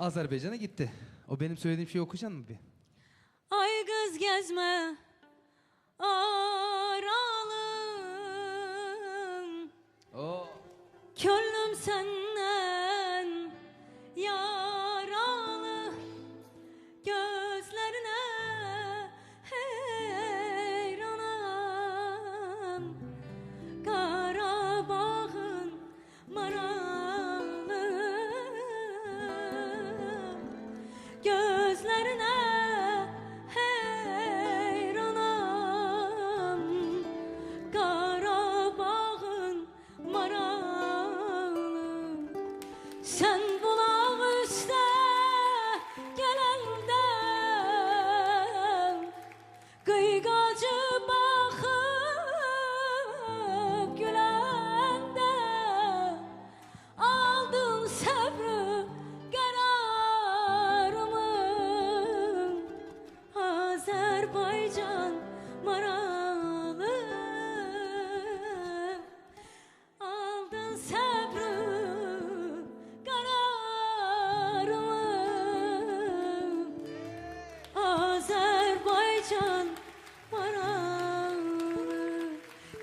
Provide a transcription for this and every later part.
Azerbaycan'a gitti. O benim söylediğim şeyi okuyacaksın mı bir? Ay kız gezme aralım Oo. Könlüm senden Gözlerine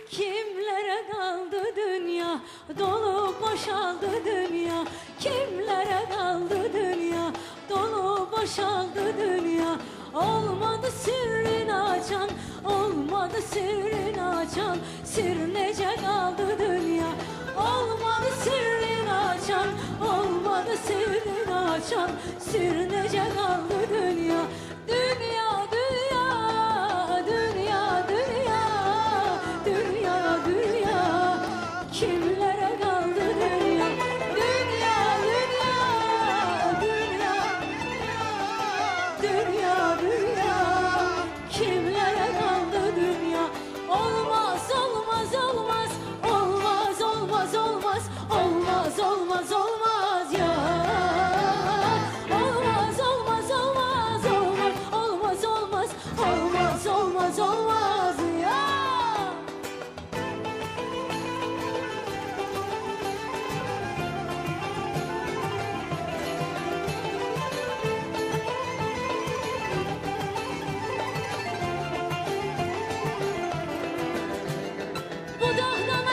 Kimlere kaldı dünya? Dolu boşaldı dünya. Kimlere kaldı dünya? Dolu boşaldı dünya. Olmadı sirrini açan Olmadı sirrini açan. Sir nece kaldı dünya? Olmadı sirrini açan Olmadı sirrini açan. Sir nece kaldı Dünya Kimlere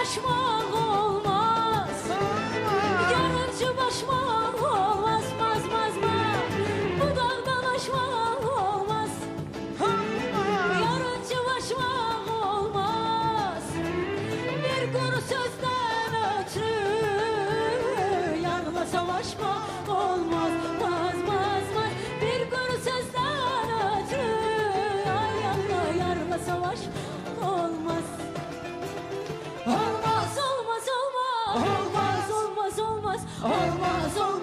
什么？Oh, my soul.